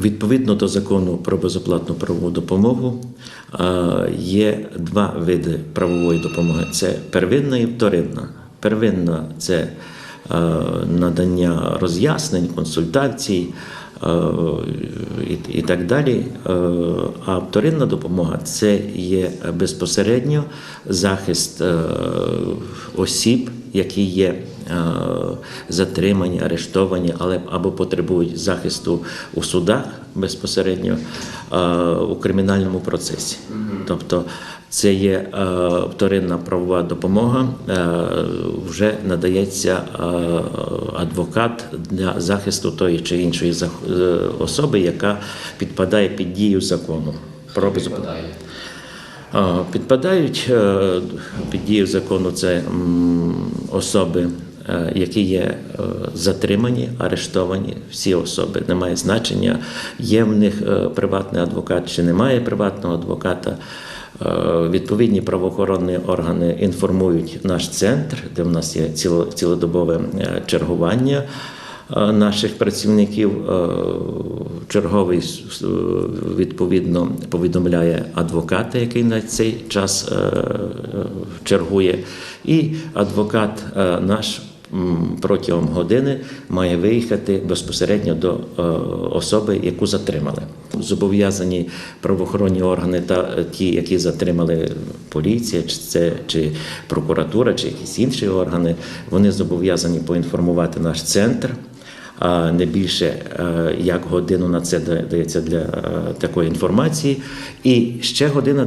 Відповідно до закону про безоплатну правову допомогу е, є два види правової допомоги: це первинна і вторинна. Первинна це надання роз'яснень, консультацій е, і, так далі. Е, А вторинна допомога це є безпосередньо захист е, осіб, які є е, затримані, арештовані, але або потребують захисту у судах безпосередньо е, у кримінальному процесі. Тобто це є е, вторинна правова допомога, е, вже надається е, адвокат для захисту тої чи іншої зах- особи, яка підпадає під дію закону про. А, Підпадають під дію закону це особи, які є е, затримані, арештовані. Всі особи немає значення, є в них е, приватний адвокат чи немає приватного адвоката. Е, Відповідні правоохоронні органи інформують наш центр, де в нас є ціло- цілодобове е, чергування е, наших працівників. Е, Черговий е, відповідно повідомляє адвоката, який на цей час е, е, чергує, і адвокат е, наш. Протягом години має виїхати безпосередньо до е, особи, яку затримали. Зобов'язані правоохоронні органи та е, ті, які затримали поліція, чи це чи прокуратура, чи якісь інші органи, вони зобов'язані поінформувати наш центр не більше е, як годину на це дається для е, такої інформації. І ще година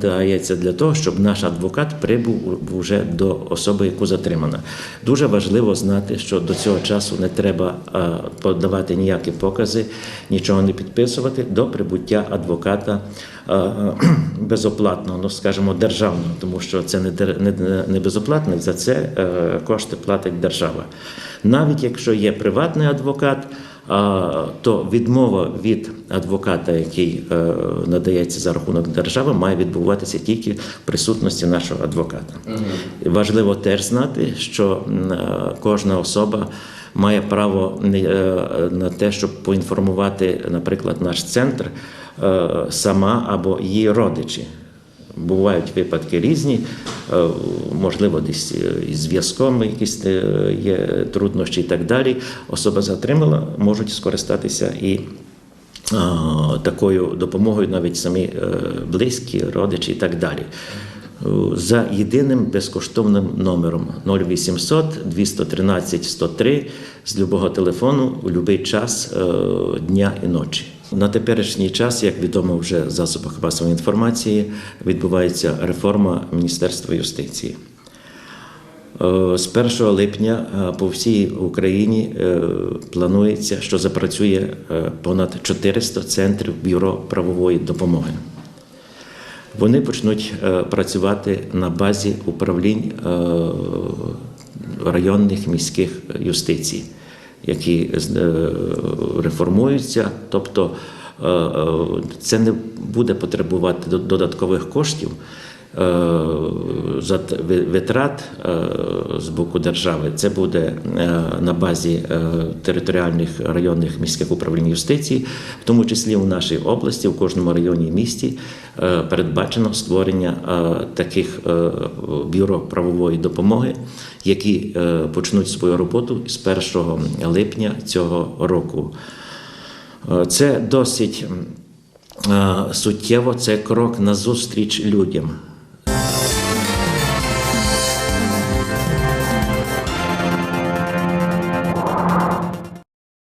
дається для того, щоб наш адвокат прибув вже до особи, яку затримана. Дуже важливо знати, що до цього часу не треба е, подавати ніякі покази, нічого не підписувати до прибуття адвоката безоплатного, ну скажімо, державного, тому що це не не- не безоплатний, за це кошти платить держава. Навіть якщо є приватний адвокат, то відмова від адвоката, який е, надається за рахунок держави, має відбуватися тільки в присутності нашого адвоката. Важливо теж знати, що е, кожна особа має право е, на те, щоб поінформувати, наприклад, наш центр сама або її родичі. Бувають випадки різні, можливо, десь е, із зв'язком якісь е, є труднощі і так далі. Особа затримала, можуть скористатися і такою допомогою навіть самі е, близькі, родичі і так далі. Е, За єдиним безкоштовним номером 0800 213 103 з любого телефону у будь-який час е, дня і ночі. На теперішній час, як відомо вже в засобах масової інформації, відбувається реформа Міністерства юстиції. Е, З 1 липня е, по всій Україні е, планується, що запрацює понад 400 центрів бюро правової допомоги. Вони почнуть працювати на базі управлінь районних міських юстицій, які е, реформуються. Тобто е, е, це не буде потребувати до- додаткових коштів. Е, Витрат е, з боку держави це буде е, на базі територіальних районних міських управлінь юстиції, в тому числі в нашій області, в кожному районі місті передбачено створення таких бюро правової допомоги, які почнуть свою роботу з 1 липня цього року. Це досить суттєво, це крок назустріч людям.